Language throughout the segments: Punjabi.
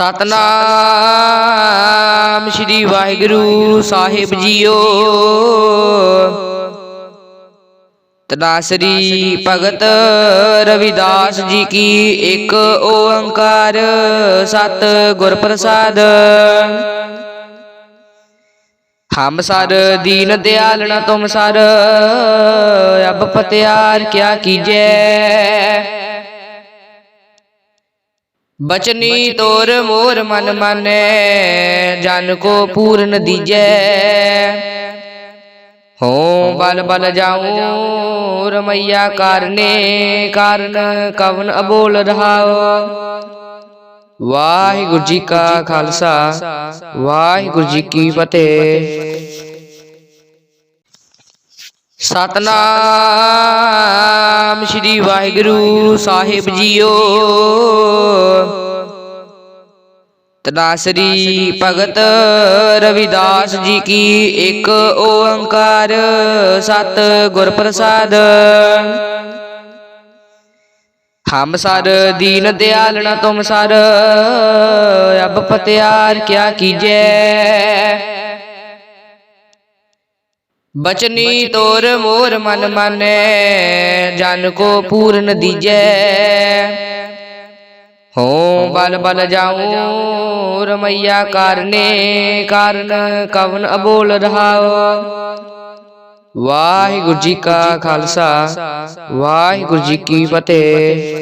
ਸਤਨਾਮ ਸ੍ਰੀ ਵਾਹਿਗੁਰੂ ਸਾਹਿਬ ਜੀਓ। ਤਨਾਸਰੀ ਭਗਤ ਰਵਿਦਾਸ ਜੀ ਕੀ ਇੱਕ ਓੰਕਾਰ ਸਤ ਗੁਰ ਪ੍ਰਸਾਦ। ਹਮ ਸਰ ਦੀਨ ਦਿਆਲ ਨ ਤੁਮ ਸਰ, ਅਬ ਪਤਿਆਰ ਕਿਆ ਕੀਜੈ। ਬਚਨੀ ਤੋਰ ਮੋਰ ਮਨ ਮਾਨੈ ਜਨ ਕੋ ਪੂਰਨ ਦੀਜੈ। ਹੋ ਬਲ ਬਲ ਜਾਉ ਰਮਈਆ ਕਰਨੇ ਕਾਰਨ ਕਵਨ ਅਬੋਲ ਰਹਾਓ। ਵਾਹਿਗੁਰੂ ਜੀ ਕਾ ਖਾਲਸਾ ਵਾਹਿਗੁਰੂ ਜੀ ਕੀ ਫਤਿਹ। ਸਤਨਾਮ ਸ੍ਰੀ ਵਾਹਿਗੁਰੂ ਸਾਹਿਬ ਜੀਓ। ਤਨਾਸਰੀ ਭਗਤ ਰਵਿਦਾਸ ਜੀ ਕੀ ਇੱਕ ਓੰਕਾਰ ਸਤ ਗੁਰ ਪ੍ਰਸਾਦ ਹਮ ਸਰ ਦੀਨ ਦਿਆਲ ਨ ਤੁਮ ਸਰ, ਅਬ ਪਤਿਆਰ ਕਿਆ ਕੀਜੈ। ਬਚਨੀ ਤੋਰ ਮੋਰ ਮਨ ਮਾਨੈ ਜਨ ਕੋ ਪੂਰਨ ਦੀਜੈ ਹੋ ਬਲ ਬਲ ਜਾਉ ਰਮਈਆ ਕਰਨੇ ਕਾਰਨ ਕਵਨ ਅਬੋਲ ਰਹਾਓ ਵਾਹਿਗੁਰੂ ਜੀ ਕਾ ਖਾਲਸਾ ਵਾਹਿਗੁਰੂ ਜੀ ਕੀ ਫਤਿਹ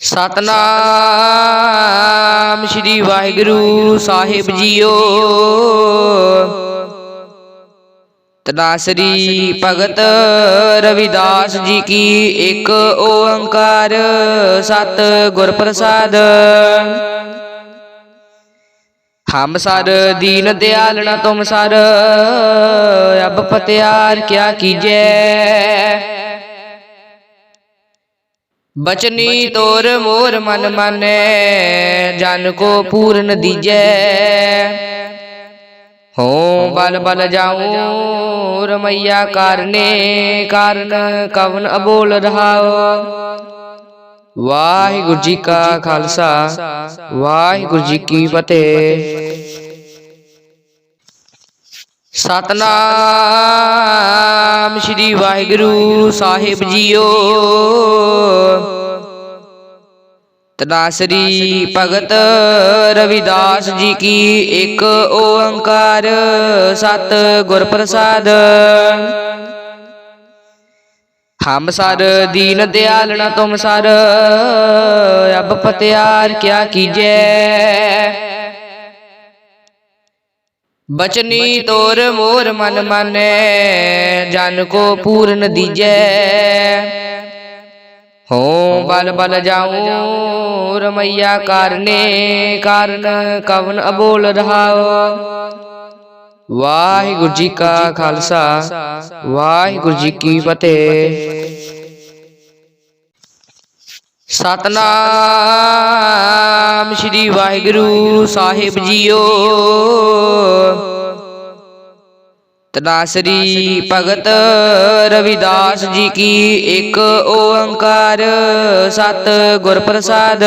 ਸਤਨਾਮ ਸ੍ਰੀ ਵਾਹਿਗੁਰੂ ਸਾਹਿਬ ਜੀਓ। ਤਨਾਸਰੀ ਭਗਤ ਰਵਿਦਾਸ ਜੀ ਕੀ ਇੱਕ ਓੰਕਾਰ ਸਤ ਗੁਰ ਪ੍ਰਸਾਦ ਹਮ ਸਰ ਦੀਨ ਦਿਆਲ ਨ ਤੁਮ ਸਰ ਅਬ ਪਤਿਆਰ ਕਿਆ ਕੀਜੈ। ਬਚਨੀ ਤੋਰ ਮੋਰ ਮਨ ਮਾਨੈ ਜਨ ਕੋ ਪੂਰਨ ਦੀਜੈ। ਹੋ ਬਲ ਬਲ ਜਾਉ ਰਮਈਆ ਕਰਨੇ ਕਾਰਨ ਕਵਨ ਅਬੋਲ ਰਹਾਓ। ਵਾਹਿਗੁਰੂ ਜੀ ਕਾ ਖਾਲਸਾ ਵਾਹਿਗੁਰੂ ਜੀ ਕੀ ਫਤਿਹ। ਸਤਨਾਮ ਸ੍ਰੀ ਵਾਹਿਗੁਰੂ ਸਾਹਿਬ ਜੀਓ। ਤਨਾਸਰੀ ਭਗਤ ਰਵਿਦਾਸ ਜੀ ਕੀ ਇੱਕ ਓੰਕਾਰ ਸਤ ਗੁਰ ਪ੍ਰਸਾਦ ਹਮ ਸਰ ਦੀਨ ਦਿਆਲਣਾ ਨ ਤੁਮ ਸਰ, ਅਬ ਪਤਿਆਰ ਕਿਆ ਕੀਜੈ। ਬਚਨੀ ਤੋਰ ਮੋਰ ਮਨ ਮਾਨੈ ਜਨ ਕੋ ਪੂਰਨ ਦੀਜੈ। ਹੋ ਬਲ ਬਲ ਜਾਉ ਰਮਈਆ ਕਰਨੇ ਕਾਰਨ ਕਵਨ ਅਬੋਲ ਰਹਾਓ। ਵਾਹਿਗੁਰੂ ਜੀ ਕਾ ਖਾਲਸਾ ਵਾਹਿਗੁਰੂ ਜੀ ਕੀ ਫਤਿਹ। ਸਤਨਾਮ ਸ੍ਰੀ ਵਾਹਿਗੁਰੂ ਸਾਹਿਬ ਜੀਓ। ਤਨਾਸਰੀ ਭਗਤ ਰਵਿਦਾਸ ਜੀ ਕੀ ਇੱਕ ਓੰਕਾਰ ਸਤ ਗੁਰ ਪ੍ਰਸਾਦ।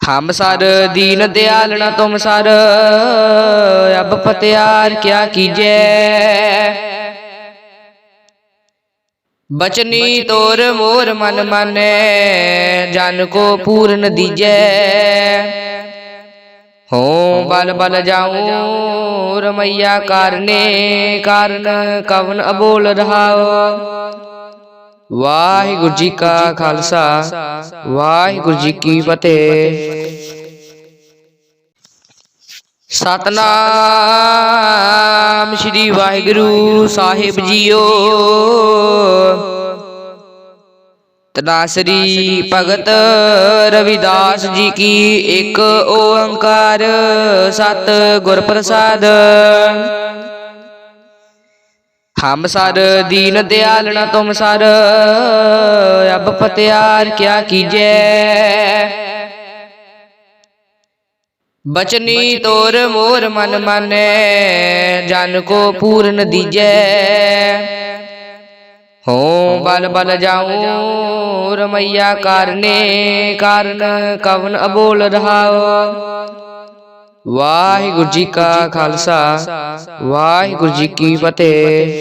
ਹਮ ਸਰ ਦੀਨ ਦਿਆਲ ਨ ਤੁਮ ਸਰ ਅਬ ਪਤਿਆਰ ਕਿਆ ਕੀਜੈ। ਬਚਨੀ ਤੋਰ ਮੋਰ ਮਨ ਮਾਨੈ ਜਨ ਕੋ ਪੂਰਨ ਦੀਜੈ। ਹੋ ਬਲ ਬਲ ਜਾਉ ਰਮਈਆ ਕਰਨੇ ਕਾਰਨ ਕਵਨ ਅਬੋਲ ਰਹਾਓ। ਵਾਹਿਗੁਰੂ ਜੀ ਕਾ ਖਾਲਸਾ। ਵਾਹਿਗੁਰੂ ਜੀ ਕੀ ਫਤਿਹ। ਸਤਨਾਮ ਸ੍ਰੀ ਵਾਹਿਗੁਰੂ ਸਾਹਿਬ ਜੀਓ। ਤਨਾਸਰੀ ਭਗਤ ਰਵਿਦਾਸ ਜੀ ਕੀ ਇੱਕ ਓੰਕਾਰ ਸਤ ਗੁਰ ਪ੍ਰਸਾਦ ਹਮ ਸਰ ਦੀਨ ਦਿਆਲ ਨ ਤੁਮ ਸਰ ਅਬ ਪਤਿਆਰ ਕਿਆ ਕੀਜੈ। ਬਚਨੀ ਤੋਰ ਮੋਰ ਮਨ ਮਾਨੈ ਜਨ ਕੋ ਪੂਰਨ ਦੀਜੈ। ਹਉ ਬਲ ਬਲ ਜਾਉ ਰਮਈਆ ਕਰਨੇ ਕਾਰਨ ਕਵਨ ਅਬੋਲ ਰਹਾਉ ਵਾਹਿਗੁਰੂ ਜੀ ਕਾ ਖਾਲਸਾ ਵਾਹਿਗੁਰੂ ਜੀ ਕੀ ਫਤਿਹ।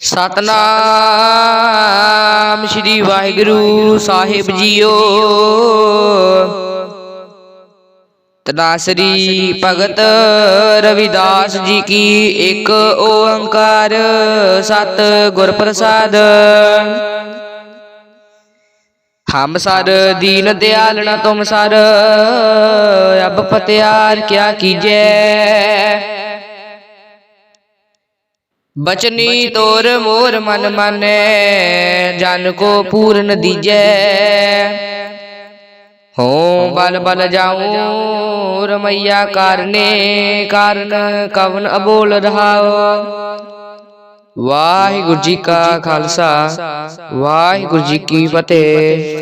ਸਤਨਾਮ ਸ੍ਰੀ ਵਾਹਿਗੁਰੂ ਸਾਹਿਬ ਜੀਓ। ਤਨਾਸਰੀ ਭਗਤ ਰਵਿਦਾਸ ਜੀ ਕੀ ਇੱਕ ਓੰਕਾਰ ਸਤ ਗੁਰ ਪ੍ਰਸਾਦ ਹਮ ਸਰ ਦੀਨ ਦਿਆਲ ਨ ਤੁਮ ਸਰ ਅਬ ਪਤਿਆਰ ਕਿਆ ਕੀਜੈ। ਬਚਨੀ ਤੋਰ ਮੋਰ ਮਨ ਮਾਨੈ ਜਨ ਕੋ ਪੂਰਨ ਦੀਜੈ। ਹੋ ਬਲ ਬਲ ਜਾਉ ਰਮਈਆ ਕਰਨੇ ਕਾਰਨ ਕਵਨ ਅਬੋਲ ਰਹਾਉ ਵਾਹਿਗੁਰੂ ਜੀ ਕਾ ਖਾਲਸਾ ਵਾਹਿਗੁਰੂ ਜੀ ਕੀ ਫਤਿਹ।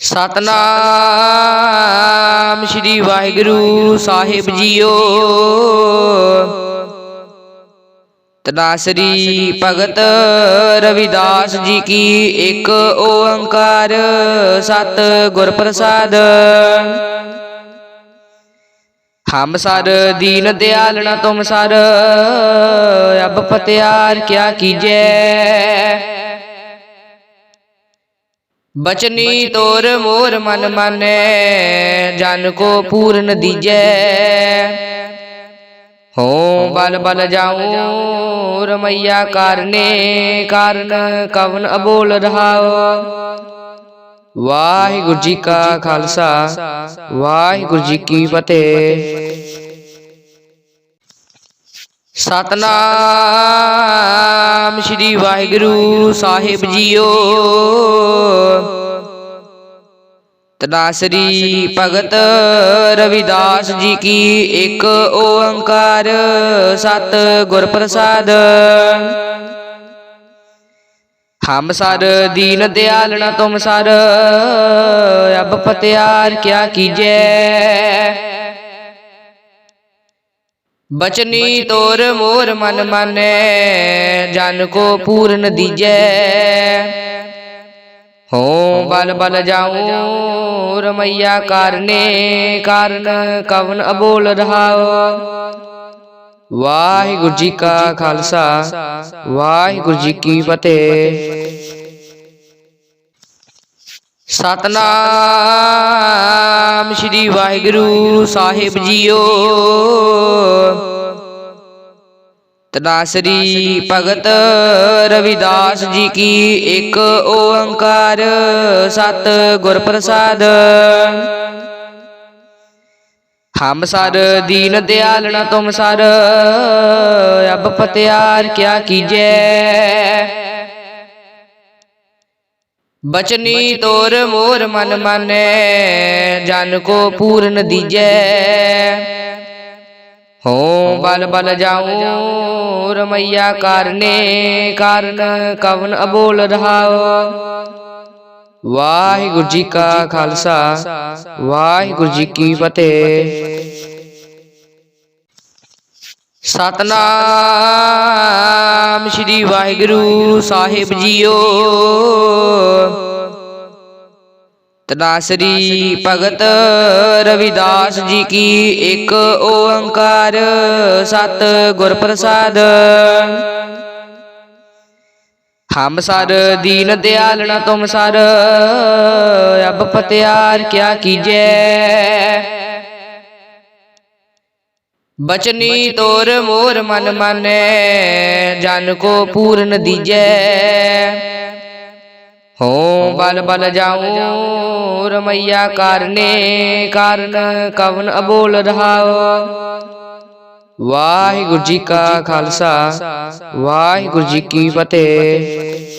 ਸਤਨਾਮ ਸ੍ਰੀ ਵਾਹਿਗੁਰੂ ਸਾਹਿਬ ਜੀਓ। ਤਨਾਸਰੀ ਭਗਤ ਰਵਿਦਾਸ ਜੀ ਕੀ ਇੱਕ ਓੰਕਾਰ ਸਤ ਗੁਰ ਪ੍ਰਸਾਦ ਹਮ ਸਰ ਦੀਨ ਦਿਆਲ ਨ ਤੁਮ ਸਰ ਅਬ ਪਤਿਆਰ ਕਿਆ ਕੀਜੈ। ਬਚਨੀ ਤੋਰ ਮੋਰ ਮਨ ਮਾਨੈ ਜਨ ਕੋ ਪੂਰਨ ਦੀਜੈ। ਹੋ ਬਲ ਬਲ ਜਾਉ ਰਮਈਆ ਕਰਨੇ ਕਾਰਨ ਕਵਨ ਅਬੋਲ ਰਹਾਉ ਵਾਹਿਗੁਰੂ ਜੀ ਕਾ ਖਾਲਸਾ ਵਾਹਿਗੁਰੂ ਜੀ ਕੀ ਫਤਿਹ। ਸਤਨਾਮ ਸ੍ਰੀ ਵਾਹਿਗੁਰੂ ਸਾਹਿਬ ਜੀਓ। ਤਨਾਸਰੀ ਭਗਤ ਰਵਿਦਾਸ ਜੀ ਕੀ ਇੱਕ ਓੰਕਾਰ ਸਤ ਗੁਰ ਪ੍ਰਸਾਦ ਹਮ ਸਰ ਦੀਨ ਦਿਆਲ ਨ ਤੁਮ ਸਰ ਅਬ ਪਤਿਆਰ ਕਿਆ ਕੀਜੈ। ਬਚਨੀ ਤੋਰ ਮੋਰ ਮਨ ਮਾਨੈ ਜਨ ਕੋ ਪੂਰਨ ਦੀਜੈ। ਹੋ ਬਲ ਬਲ ਜਾਉ ਰਮਈਆ ਕਰਨੇ ਕਾਰਨ ਕਵਨ ਅਬੋਲ ਰਹਾਉ ਵਾਹਿਗੁਰੂ ਜੀ ਕਾ ਖਾਲਸਾ ਵਾਹਿਗੁਰੂ ਜੀ ਕੀ ਫਤਿਹ ਸਤਨਾਮ ਸ੍ਰੀ ਵਾਹਿਗੁਰੂ ਸਾਹਿਬ ਜੀਓ ਤਨਾਸਰੀ ਭਗਤ ਰਵਿਦਾਸ ਜੀ ਕੀ ਇੱਕ ਓੰਕਾਰ ਸਤ ਗੁਰ ਪ੍ਰਸਾਦ ਹਮ ਸਰ ਦੀਨ ਦਿਆਲ ਨ ਤੁਮ ਸਰ ਅਬ ਪਤਿਆਰ ਕਿਆ ਕੀਜੈ। ਬਚਨੀ ਤੋਰ ਮੋਰ ਮਨ ਮਾਨੈ ਜਨ ਕੋ ਪੂਰਨ ਦੀਜੈ। ਹੋ ਬਲ ਬਲ ਜਾਉ ਰਮਈਆ ਕਰਨੇ ਕਾਰਨ ਕਵਨ ਅਬੋਲ ਰਹਾਉ ਵਾਹਿਗੁਰੂ ਜੀ ਕਾ ਖਾਲਸਾ। ਵਾਹਿਗੁਰੂ ਜੀ ਕੀ ਫਤਿਹ। ਸਤਨਾਮ ਸ੍ਰੀ ਵਾਹਿਗੁਰੂ ਸਾਹਿਬ ਜੀਓ। ਤਨਾਸਰੀ ਭਗਤ ਰਵਿਦਾਸ ਜੀ ਕੀ ਇੱਕ ਓੰਕਾਰ ਸਤ ਗੁਰ ਪ੍ਰਸਾਦ ਹਮ ਸਰ ਦੀਨ ਦਿਆਲ ਨ ਤੁਮ ਸਰ ਅਬ ਪਤਿਆਰ ਕਿਆ ਕੀਜੈ। ਬਚਨੀ ਤੋਰ ਮੋਰ ਮਨ ਮਾਨੈ ਜਨ ਕੋ ਪੂਰਨ ਦੀਜੈ। ਹੋ ਬਲ ਬਲ ਜਾਉ ਰਮਈਆ ਕਰਨੇ ਕਾਰਨ ਕਵਨ ਅਬੋਲ ਰਹਾਉ ਵਾਹਿਗੁਰੂ ਜੀ ਕਾ ਖਾਲਸਾ। ਵਾਹਿਗੁਰੂ ਜੀ ਕੀ ਫਤਿਹ।